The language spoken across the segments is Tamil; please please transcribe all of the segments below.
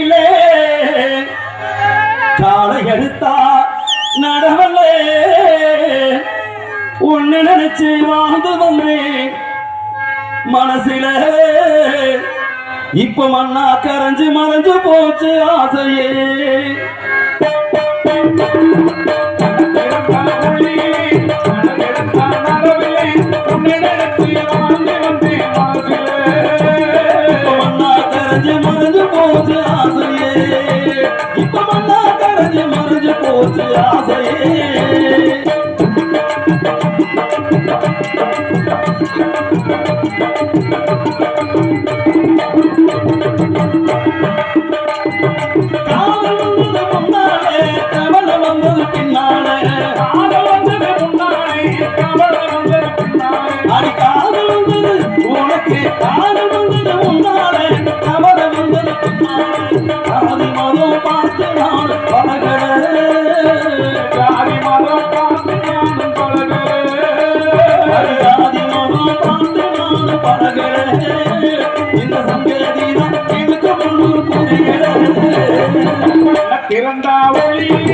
இல்லே காலை எடுத்தா நடவலே உன்னை நினைச்சு வாழ்ந்து வந்தேன். மனசில இப்ப மண்ணா கரைஞ்சு மறைஞ்சு போச்சு ஆசையே.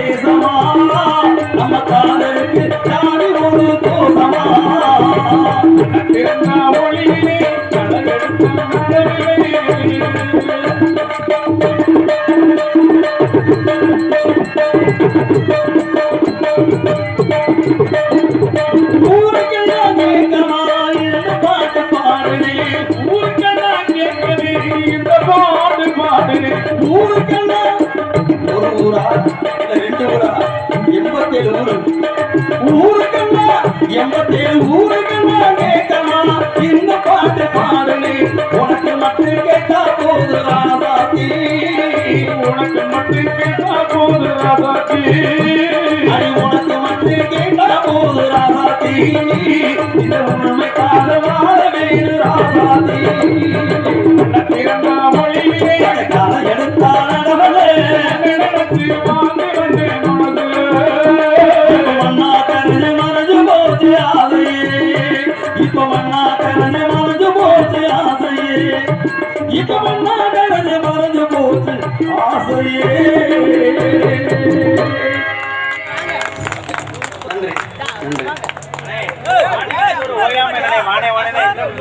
சொன்னதெல்லாம் வேசமா நம்ம காதலுக்கு யாரு ஒரு கோசமா திறந்தா ஊருக்கெல்லாம் கேட்கமா இந்த ஊருக்கெல்லாம் எண்பத்தேழு ஊருக்கெல்லாம் கேட்கமா இந்த பாட்டு பாடுனேன் உனக்கு மட்டும் கேட்டா போது ராசாத்தி உனக்கு மட்டும் கேட்டா போது ராசாத்தி உனக்கு மட்டும் கேட்டா போது ராசாத்தி இந்த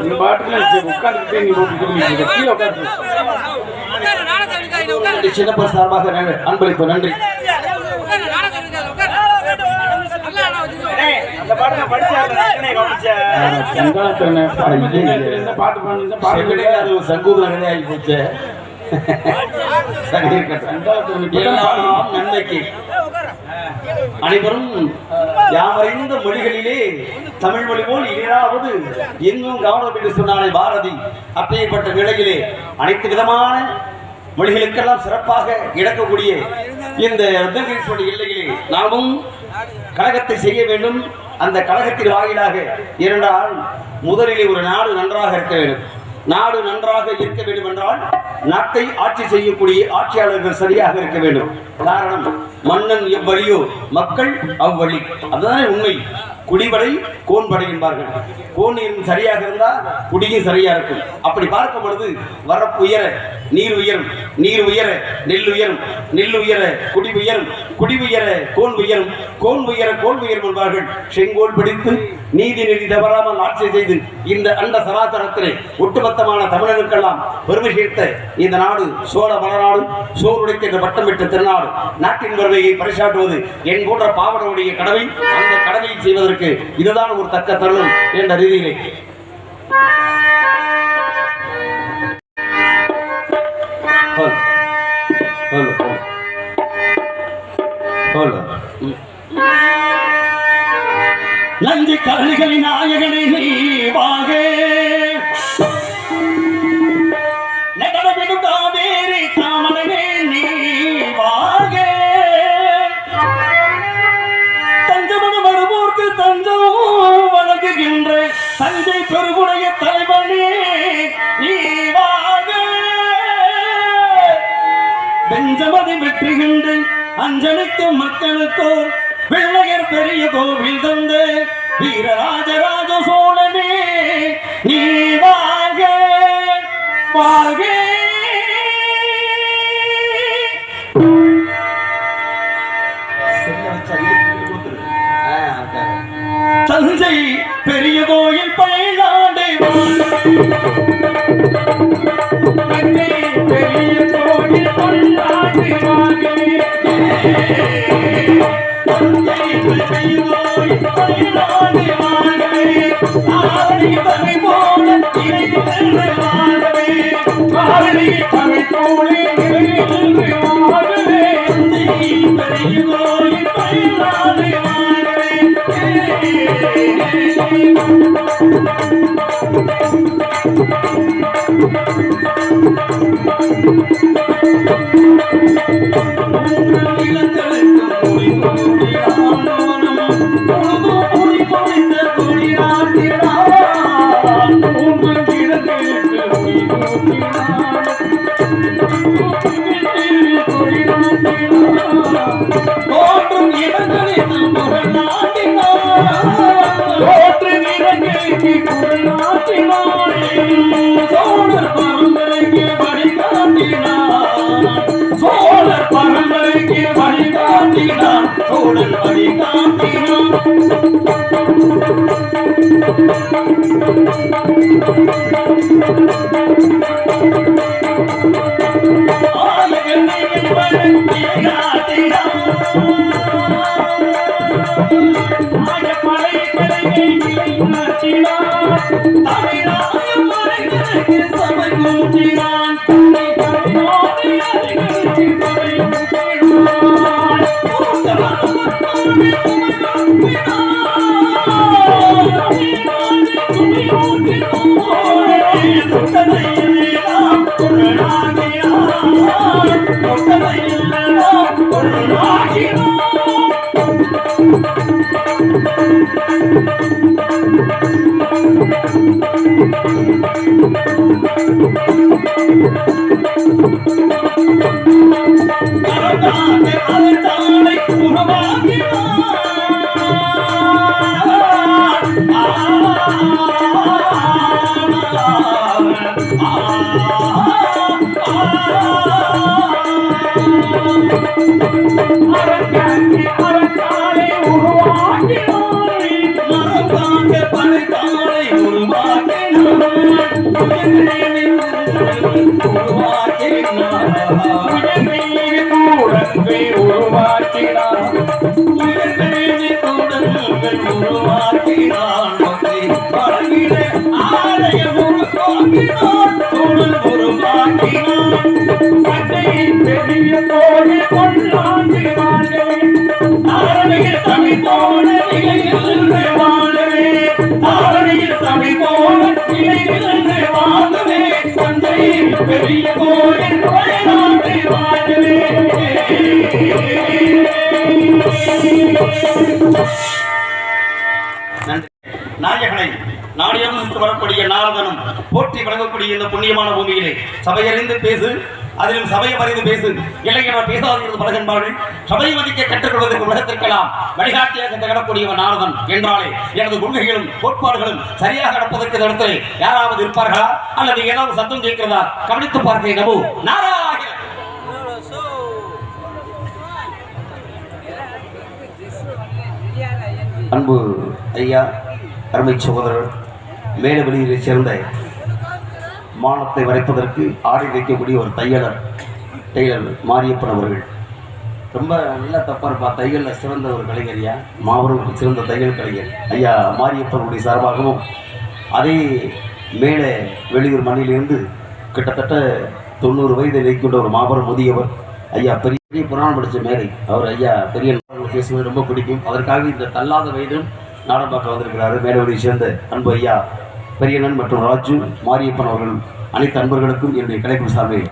இந்த பாட்டுல உட்காந்துக்கிட்டே நீ போட்டு கீழே உட்காந்து சின்னப்ப சார்பாக. அன்பளிப்பு நன்றி. இந்த பாட்டு பாடு இந்த பாட்டு செவிலிலே அது ஒரு சங்கூத ஆகி போச்சு. நன்மைக்கு. அனைவரும் யாவறிந்த மொழிகளிலே தமிழ் மொழி போல் ஏதாவது எங்கும் கவனம் என்று சொன்னாலே பாரதி. அப்பேற்பட்ட நிலையிலே அனைத்து விதமான மொழிகளுக்கெல்லாம் சிறப்பாக இழக்கக்கூடிய இந்த ரத்னகிரீஸ்வரி எல்லையிலே நாமும் கழகத்தை செய்ய வேண்டும். அந்த கழகத்தின் வாயிலாக இரண்டால் முதலிலே ஒரு நாடு நன்றாக இருக்க வேண்டும். நாடு நன்றாக இருக்க வேண்டும் என்றால் நாட்டை ஆட்சி செய்யக்கூடிய ஆட்சியாளர்கள் சரியாக இருக்க வேண்டும். காரணம் மன்னன் எவ்வழியோ மக்கள் அவ்வழி. அதுதானே உண்மை. குடிபடை கோன்படை என்பார்கள். கோன் சரியாக இருந்தால் குடியும் சரியா இருக்கும். அப்படி பார்க்கும் பொழுது வரப்பு உயர நீர் உயரும். நீர் உயர நெல் உயரும் நெல் உயர குடி உயரும் குடி உயர கோன் உயரும் கோன் உயர கோல் உயரும் என்பார்கள். செங்கோல் பிடித்து நீதி நெறி தவறாமல் ஆட்சி செய்து இந்த அண்ட சராசரத்திலே ஒட்டுமொத்தமான தமிழனுக்கெல்லாம் பெருமை சேர்த்த இந்த நாடு சோழ வளநாடு சோறுடைத்த என்ற பட்டம் பெற்ற திருநாடு நாட்டின் வறுமையை பறைசாற்றுவது என் போன்ற பாவனுடைய கடமை அந்த கடமையை செய்வதற்கு இதுதான் ஒரு தக்க தருணம் என்ற ரீதியிலே ஹலோ ஹலோ நன்றி கருணிகளின் நாயகனை நீ வாக அஞ்சலிக்கும் மக்களுக்கோ வெள்ளையர் பெரிய கோவில் தந்து வீரராஜராஜ சோழனே நீ வாழ்க வாழ்க. தஞ்சை பெரிய கோயில் பயிலாண்டை தஞ்சை பெரிய गुरुआ போற்றி வழங்கக்கூடிய இந்த புண்ணியமான பூமியிலே. சபையறிந்து பேசு அதிலும் சபையை அறிந்து பேசு. இளைஞர் பேசாதீர்கள் பழகின்பார்கள் சபை மதிக்க கற்றுக்கொள்வதற்கு உலகத்திற்கெல்லாம் வழிகாட்டியாக திகழக்கூடியவன் நாரதன் என்றாலே எனது கொள்கைகளும் கோட்பாடுகளும் சரியாக நடப்பதற்கு இடத்துல யாராவது இருப்பார்களா? அல்லது ஏதாவது சத்தம் கேட்கிறதா? கவனித்து பார்க்கிறேன் நபு நாராயண அன்பு ஐயா அருமை சகோதரர் மேலவெளியிலே சேர்ந்த மானத்தை வரைப்பதற்கு ஆடை வைக்கக்கூடிய ஒரு தையலர் டெய்லர் மாரியப்பன் அவர்கள். ரொம்ப நல்லா தப்பாக இருப்பா தையலில் சிறந்த ஒரு கலைஞரியா? மாபெரும் சிறந்த தையல் கலைஞர். ஐயா மாரியப்பனுடைய சார்பாகவும் அதே மேலே வெளியூர் மண்ணிலிருந்து கிட்டத்தட்ட தொண்ணூறு வயதை வைக்கின்ற ஒரு மாபெரும் முதியவர் ஐயா பெரிய பெரிய புராணம் படித்த மேதை. அவர் ஐயா பெரிய பேசுவது ரொம்ப பிடிக்கும். அதற்காக இந்த தள்ளாத வயதும் நாடம் வந்திருக்கிறாரு. மேலவழியை சேர்ந்த அன்பு ஐயா பெரியண்ணன் மற்றும் ராஜு மாரியப்பன் அவர்கள் அனைத்து அன்பர்களுக்கும் என்னுடைய கலைக்கும் சார்பில்